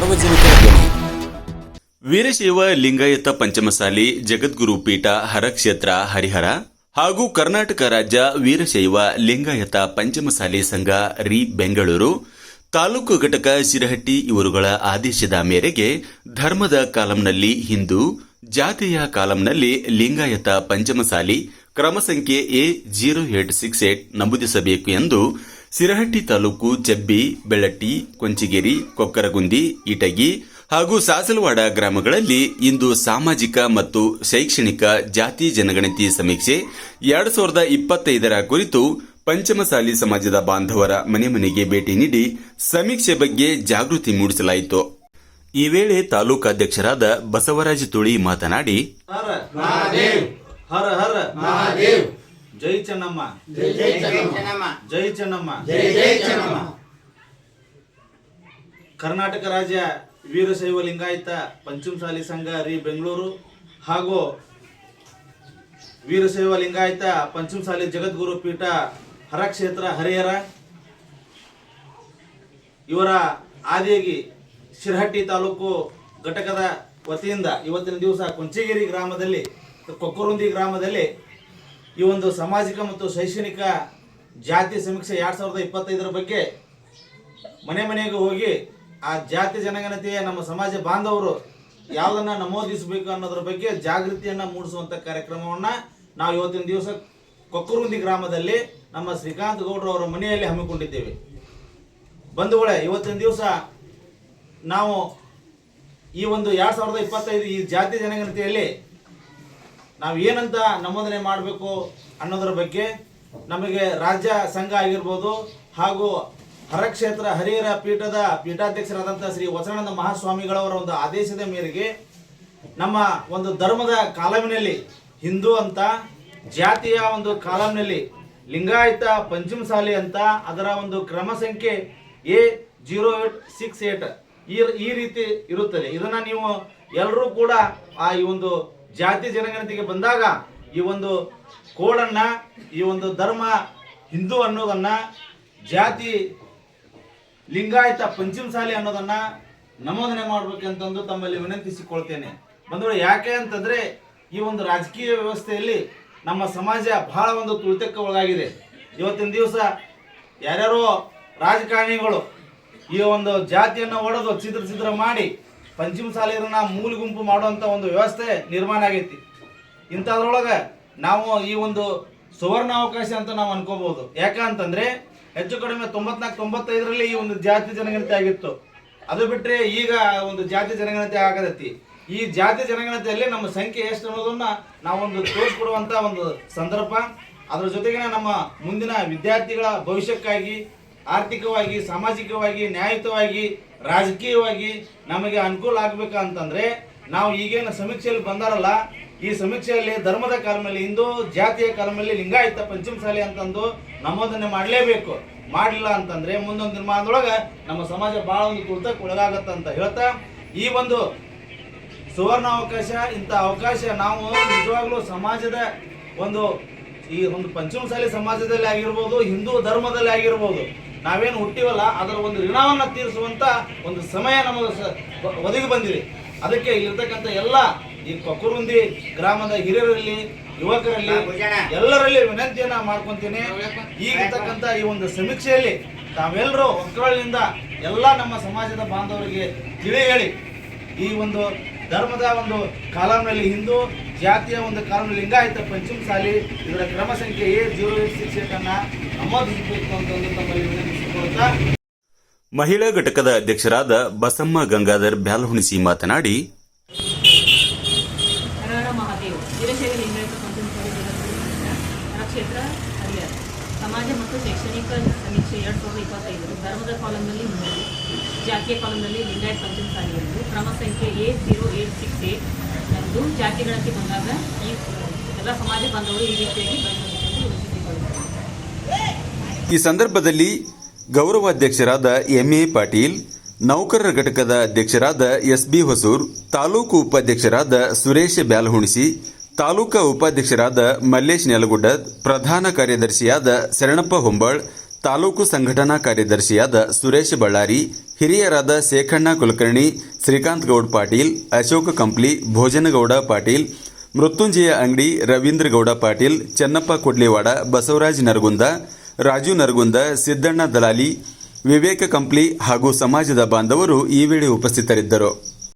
ಸಾರ್ವಜನಿಕ ಧ್ವನಿ ವೀರಶೈವ ಲಿಂಗಾಯತ ಪಂಚಮಸಾಲಿ ಜಗದ್ಗುರು ಪೀಠ ಹರಕ್ಷೇತ್ರ ಹರಿಹರ ಹಾಗೂ ಕರ್ನಾಟಕ ರಾಜ್ಯ ವೀರಶೈವ ಲಿಂಗಾಯತ ಪಂಚಮಸಾಲಿ ಸಂಘ ರಿ ಬೆಂಗಳೂರು ತಾಲೂಕು ಘಟಕ ಶಿರಹಟ್ಟಿ ಇವರುಗಳ ಆದೇಶದ ಮೇರೆಗೆ ಧರ್ಮದ ಕಾಲಂನಲ್ಲಿ ಹಿಂದೂ, ಜಾತಿಯ ಕಾಲಂನಲ್ಲಿ ಲಿಂಗಾಯತ ಪಂಚಮಸಾಲಿ ಕ್ರಮ ಸಂಖ್ಯೆ A zero eight six eight ನಮೂದಿಸಬೇಕು ಎಂದು ಸಿರಹಟ್ಟಿ ತಾಲೂಕು ಜಬ್ಬಿ ಬೆಳಟ್ಟಿ ಕೊಂಚಿಗೇರಿ, ಕೊಕ್ಕರಗುಂದಿ, ಇಟಗಿ ಹಾಗೂ ಸಾಸಲವಾಡ ಗ್ರಾಮಗಳಲ್ಲಿ ಇಂದು ಸಾಮಾಜಿಕ ಮತ್ತು ಶೈಕ್ಷಣಿಕ ಜಾತಿ ಜನಗಣತಿ ಸಮೀಕ್ಷೆ ಎರಡ್ ಸಾವಿರದ ಇಪ್ಪತ್ತೈದರ ಕುರಿತು ಪಂಚಮಸಾಲಿ ಸಮಾಜದ ಬಾಂಧವರ ಮನೆ ಮನೆಗೆ ಭೇಟಿ ನೀಡಿ ಸಮೀಕ್ಷೆ ಬಗ್ಗೆ ಜಾಗೃತಿ ಮೂಡಿಸಲಾಯಿತು. ಈ ವೇಳೆ ತಾಲೂಕಾಧ್ಯಕ್ಷರಾದ ಬಸವರಾಜ ತುಳಿ ಮಾತನಾಡಿ, ಹರ ಹರ ಜೈ ಚೆನ್ನಮ್ಮ. ಜೈ ಚೆನ್ನಮ್ಮ. ಜೈ ಚೆನ್ನಮ್ಮ. ಜೈ ಜೈ ಚೆನ್ನಮ್ಮ. ಕರ್ನಾಟಕ ರಾಜ್ಯ ವೀರಶೈವ ಲಿಂಗಾಯತ ಪಂಚಮಸಾಲಿ ಸಂಘ ರೀ ಬೆಂಗಳೂರು ಹಾಗೂ ವೀರಶೈವ ಲಿಂಗಾಯತ ಪಂಚಮಸಾಲಿ ಜಗದ್ಗುರು ಪೀಠ ಹರಕ್ಷೇತ್ರ ಹರಿಹರ. ಇವರ ಆದಿಯಾಗಿ ಶಿರಹಟ್ಟಿ ತಾಲೂಕು ಘಟಕದ ವತಿಯಿಂದ ಇವತ್ತಿನ ದಿವಸ ಕೊಂಚಗಿರಿ ಗ್ರಾಮದಲ್ಲಿ ಕೊಕ್ಕರುಂದಿ ಗ್ರಾಮದಲ್ಲಿ ಈ ಒಂದು ಸಾಮಾಜಿಕ ಮತ್ತು ಶೈಕ್ಷಣಿಕ ಜಾತಿ ಸಮೀಕ್ಷೆ ಎರಡು ಸಾವಿರದ ಇಪ್ಪತ್ತೈದರ ಬಗ್ಗೆ ಮನೆ ಮನೆಗೆ ಹೋಗಿ ಆ ಜಾತಿ ಜನಗಣತಿಯ ನಮ್ಮ ಸಮಾಜ ಬಾಂಧವರು ಯಾವುದನ್ನು ನಮೂದಿಸಬೇಕು ಅನ್ನೋದ್ರ ಬಗ್ಗೆ ಜಾಗೃತಿಯನ್ನ ಮೂಡಿಸುವಂತ ಕಾರ್ಯಕ್ರಮವನ್ನ ನಾವು ಇವತ್ತಿನ ದಿವಸ ಕೊಕ್ಕರುಂದಿ ಗ್ರಾಮದಲ್ಲಿ ನಮ್ಮ ಶ್ರೀಕಾಂತ್ ಗೌಡ್ರು ಅವರ ಮನೆಯಲ್ಲಿ ಹಮ್ಮಿಕೊಂಡಿದ್ದೇವೆ. ಬಂಧುಗಳೇ, ಇವತ್ತಿನ ದಿವಸ ನಾವು ಈ ಒಂದು ಎರಡ್ ಸಾವಿರದ ಇಪ್ಪತ್ತೈದು ಈ ಜಾತಿ ಜನಗಣತಿಯಲ್ಲಿ ನಾವು ಏನಂತ ನಮೂದನೆ ಮಾಡಬೇಕು ಅನ್ನೋದ್ರ ಬಗ್ಗೆ ನಮಗೆ ರಾಜ್ಯ ಸಂಘ ಆಗಿರ್ಬೋದು ಹಾಗೂ ಹರಕ್ಷೇತ್ರ ಹರಿಹರ ಪೀಠದ ಪೀಠಾಧ್ಯಕ್ಷರಾದಂಥ ಶ್ರೀ ವಚನಾನಂದ ಮಹಾಸ್ವಾಮಿಗಳವರ ಒಂದು ಆದೇಶದ ಮೇರೆಗೆ ನಮ್ಮ ಒಂದು ಧರ್ಮದ ಕಾಲಮಿನಲ್ಲಿ ಹಿಂದೂ ಅಂತ, ಜಾತಿಯ ಒಂದು ಕಾಲಂನಲ್ಲಿ ಲಿಂಗಾಯತ ಪಂಚಮಸಾಲಿ ಅಂತ, ಅದರ ಒಂದು ಕ್ರಮ ಸಂಖ್ಯೆ A zero eight six eight ಈ ಈ ರೀತಿ ಇರುತ್ತದೆ. ಇದನ್ನ ನೀವು ಎಲ್ಲರೂ ಕೂಡ ಆ ಈ ಒಂದು ಜಾತಿ ಜನಗಣತಿಗೆ ಬಂದಾಗ ಈ ಒಂದು ಕೋಡನ್ನ, ಈ ಒಂದು ಧರ್ಮ ಹಿಂದೂ ಅನ್ನೋದನ್ನ, ಜಾತಿ ಲಿಂಗಾಯತ ಪಂಚಮಸಾಲಿ ಅನ್ನೋದನ್ನ ನಮೋದನೆ ಮಾಡ್ಬೇಕಂತಂದು ತಮ್ಮಲ್ಲಿ ವಿನಂತಿಸಿಕೊಳ್ತೇನೆ. ಬಂದವರು ಯಾಕೆ ಅಂತಂದ್ರೆ ಈ ಒಂದು ರಾಜಕೀಯ ವ್ಯವಸ್ಥೆಯಲ್ಲಿ ನಮ್ಮ ಸಮಾಜ ಬಹಳ ಒಂದು ತುಳಿತಕ್ಕೆ ಒಳಗಾಗಿದೆ ಇವತ್ತಿನ ದಿವಸ ಯಾರ್ಯಾರೋ ರಾಜಕಾರಣಿಗಳು ಈ ಒಂದು ಜಾತಿಯನ್ನು ಒಡೆದು ಛಿದ್ರ ಛಿದ್ರ ಮಾಡಿ ಪಂಚಮಸಾಲಿಯರನ್ನ ಮೂಲ ಗುಂಪು ಮಾಡುವಂತ ಒಂದು ವ್ಯವಸ್ಥೆ ನಿರ್ಮಾಣ ಆಗೈತಿ. ಇಂಥದ್ರೊಳಗೆ ನಾವು ಈ ಒಂದು ಸುವರ್ಣ ಅವಕಾಶ ಅಂತ ನಾವು ಅನ್ಕೋಬಹುದು ಯಾಕಂತಂದ್ರೆ ಹೆಚ್ಚು ಕಡಿಮೆ ತೊಂಬತ್ನಾಲ್ಕು, ತೊಂಬತ್ತೈದರಲ್ಲಿ ಈ ಒಂದು ಜಾತಿ ಜನಗಣತಿ ಆಗಿತ್ತು. ಅದು ಬಿಟ್ಟರೆ ಈಗ ಒಂದು ಜಾತಿ ಜನಗಣತಿ ಆಗದೈತಿ. ಈ ಜಾತಿ ಜನಗಣತಿಯಲ್ಲಿ ನಮ್ಮ ಸಂಖ್ಯೆ ಎಷ್ಟು ಅನ್ನೋದನ್ನ ನಾವೊಂದು ತೋರಿಸ್ಕೊಡುವಂತ ಒಂದು ಸಂದರ್ಭ. ಅದರ ಜೊತೆಗಿನ ನಮ್ಮ ಮುಂದಿನ ವಿದ್ಯಾರ್ಥಿಗಳ ಭವಿಷ್ಯಕ್ಕಾಗಿ ಆರ್ಥಿಕವಾಗಿ, ಸಾಮಾಜಿಕವಾಗಿ, ನ್ಯಾಯಯುತವಾಗಿ, ರಾಜಕೀಯವಾಗಿ ನಮಗೆ ಅನುಕೂಲ ಆಗ್ಬೇಕಂತಂದ್ರೆ ನಾವು ಈಗೇನು ಸಮೀಕ್ಷೆಯಲ್ಲಿ ಬಂದಾರಲ್ಲ, ಈ ಸಮೀಕ್ಷೆಯಲ್ಲಿ ಧರ್ಮದ ಕಾಲಮಲ್ಲಿ ಹಿಂದೂ ಜಾತಿಯ ಕಾಲಮಲ್ಲಿ ಲಿಂಗಾಯತ ಪಂಚಮ ಪಂಚಮಸಾಲಿ ಅಂತಂದು ನಮೋದನೆ ಮಾಡಲೇಬೇಕು. ಮಾಡಲಿಲ್ಲ ಅಂತಂದ್ರೆ ಮುಂದೊಂದು ದಿನಮಾನದೊಳಗೆ ನಮ್ಮ ಸಮಾಜ ಬಹಳ ಒಂದು ತುಳಿತಕ್ಕೆ ಒಳಗಾಗತ್ತೆ ಅಂತ ಹೇಳ್ತಾ, ಈ ಒಂದು ಸುವರ್ಣ ಅವಕಾಶ ಇಂಥ ಅವಕಾಶ ನಾವು ನಿಜವಾಗ್ಲೂ ಸಮಾಜದ ಒಂದು ಈ ಒಂದು ಪಂಚಮಸಾಲಿ ಸಮಾಜದಲ್ಲಿ ಆಗಿರ್ಬೋದು, ಹಿಂದೂ ಧರ್ಮದಲ್ಲಿ ಆಗಿರ್ಬೋದು ನಾವೇನು ಹುಟ್ಟಿವಲ್ಲ ಅದರ ಒಂದು ಋಣವನ್ನು ತೀರಿಸುವಂತ ಒಂದು ಸಮಯ ನಮಗೆ ಒದಗಿ ಬಂದಿದೆ. ಅದಕ್ಕೆ ಇಲ್ಲಿರ್ತಕ್ಕಂಥ ಎಲ್ಲ ಈ ಕೊಕ್ಕರುಂದಿ ಗ್ರಾಮದ ಹಿರಿಯರಲ್ಲಿ ಯುವಕರಲ್ಲಿ ಎಲ್ಲರಲ್ಲಿ ವಿನಂತಿಯನ್ನ ಮಾಡ್ಕೊಂತೀನಿ. ಈಗಿರ್ತಕ್ಕಂಥ ಈ ಒಂದು ಸಮೀಕ್ಷೆಯಲ್ಲಿ ತಾವೆಲ್ಲರೂ ಒಕ್ಕರಳಿನಿಂದ ಎಲ್ಲ ನಮ್ಮ ಸಮಾಜದ ಬಾಂಧವರಿಗೆ ತಿಳಿ ಹೇಳಿ. ಈ ಒಂದು ಧರ್ಮದ ಒಂದು ಕಾಲಂನಲ್ಲಿ ಹಿಂದೂ ಜಾತಿಯ ಒಂದು ಕಾನೂನು ಲಿಂಗಾಯತ ಪಂಚಮಸಾಲಿ ಇದರ ಕ್ರಮ ಸಂಖ್ಯೆ A zero eight six eight ಅನ್ನ ನಮೂದಿಸಬೇಕು ಅಂತಂದು ತಮ್ಮಲ್ಲಿ ವಿನಂತಿಸಿಕೊಳ್ತಾ ಮಹಿಳಾ ಘಟಕದ ಅಧ್ಯಕ್ಷರಾದ ಬಸಮ್ಮ ಗಂಗಾಧರ್ ಬ್ಯಾಲಹುಣಿಸಿ ಮಾತನಾಡಿ ಕ್ಷೇತ್ರ ಸಮಾಜ ಮತ್ತು ಶೈಕ್ಷಣಿಕ ಸಮೀಕ್ಷೆ ಎರಡು ಸಾವಿರದ ಇಪ್ಪತ್ತೈದು ಧರ್ಮದ ಕಾಲಂನಲ್ಲಿ ಮೂರು ಜಾತಿಯ ಕಾಲಂನಲ್ಲಿ ಲಿಂಗಾಯತ್ ಪಂಚಮ ಒಂದು ಕ್ರಮ ಸಂಖ್ಯೆ A zero eight six eight ಎಂದು ಜಾತಿ ಗಣತಿ ಬಂದಾಗ ಈ, ಎಲ್ಲ ಸಮಾಜ ಬಾಂಧವರು ಈ ರೀತಿಯಾಗಿ ಈ ಸಂದರ್ಭದಲ್ಲಿ ಗೌರವಾಧ್ಯಕ್ಷರಾದ ಎಂಎ ಪಾಟೀಲ್, ನೌಕರರ ಘಟಕದ ಅಧ್ಯಕ್ಷರಾದ ಎಸ್ ಬಿ ಹೊಸೂರ್, ತಾಲೂಕು ಉಪಾಧ್ಯಕ್ಷರಾದ ಸುರೇಶ್ ಬ್ಯಾಲಹುಣಿಸಿ, ತಾಲೂಕಾ ಉಪಾಧ್ಯಕ್ಷರಾದ ಮಲ್ಲೇಶ್ ನೆಲಗುಡ್ಡ ಪ್ರಧಾನ ಕಾರ್ಯದರ್ಶಿಯಾದ ಶರಣಪ್ಪ ಹೊಂಬಾಳ್ ತಾಲೂಕು ಸಂಘಟನಾ ಕಾರ್ಯದರ್ಶಿಯಾದ ಸುರೇಶ್ ಬಳ್ಳಾರಿ, ಹಿರಿಯರಾದ ಶೇಖಣ್ಣ ಕುಲಕರ್ಣಿ, ಶ್ರೀಕಾಂತ್ ಗೌಡ್ ಪಾಟೀಲ್, ಅಶೋಕ್ ಕಂಪ್ಲಿ, ಭೋಜನಗೌಡ ಪಾಟೀಲ್, ಮೃತ್ಯುಂಜಯ ಅಂಗಡಿ, ರವೀಂದ್ರ ಗೌಡ ಪಾಟೀಲ್, ಚೆನ್ನಪ್ಪ ಕೊಡ್ಲಿವಾಡ, ಬಸವರಾಜ್ ನರಗುಂದ, ರಾಜು ನರಗುಂದ, ಸಿದ್ದಣ್ಣ ದಲಾಲಿ ವಿವೇಕ ಕಂಪ್ಲಿ ಹಾಗೂ ಸಮಾಜದ ಬಾಂಧವರು ಈ ವೇಳೆ ಉಪಸ್ಥಿತರಿದ್ದರು.